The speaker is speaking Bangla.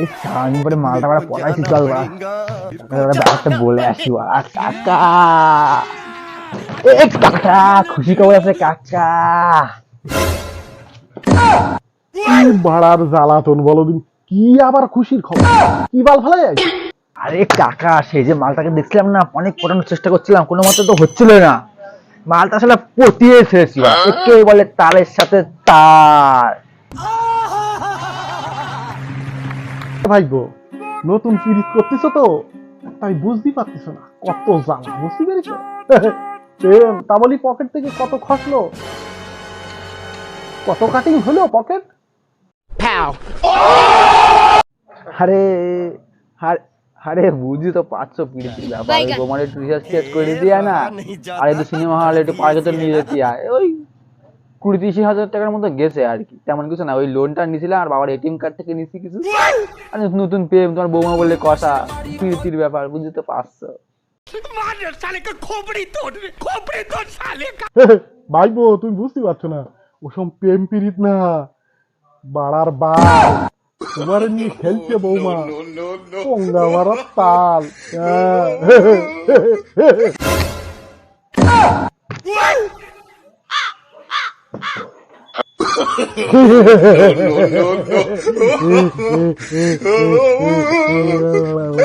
এই সারাদিন পরে মালটা বাড়া পড়াইছি চল বাড়া বলে আসি বাড়া কাকা এ কাকা খুশি খবর আছে কাকা কি জ্বালাতন বলো দিন কি আবার খুশির খবর? কি বাল ফেলে যায়? আরে কাকা সেই যে মালটাকে দেখছিলাম না অনেক পটানোর চেষ্টা করছিলাম কোনো মতে তো হচ্ছিল না। মালটা আসলে পটিয়ে ফেলেছি একে বলে তারের সাথে তার। ভাইগো নতুন সিরিজ করতেছ তো? তাই বুঝতেই পারতেছ না কত জ্বালা বুঝতে পেরেছ? তা বলি পকেট থেকে কত খসলো? কত কাটিং হলো পকেট আরে আরে বুঝি তো পাঁচশো ব্যাপার একটু টিচার্জ করে দিয়ে না। আর একটু সিনেমা হল একটু পার্কে তো নিয়ে যেতে ওই। কুড়ি তিরিশ হাজার টাকার মতো গেছে আর কি। তেমন কিছু না ওই লোনটা নিয়েছিলাম আর বাবার এটিএম কার্ড থেকে নিয়েছি কিছু। আর নতুন প্রেম তোমার বৌমা বললে কষা পিড়িতির ব্যাপার বুঝতে তো পারছ। ভাইবো তুমি বুঝতে পারছ না ওসব প্রেম পিরিত না। বাড়ার বা তোমার নিয়ে খেলছে বৌমা। পঙ্গা মারার তাল। não, não, não.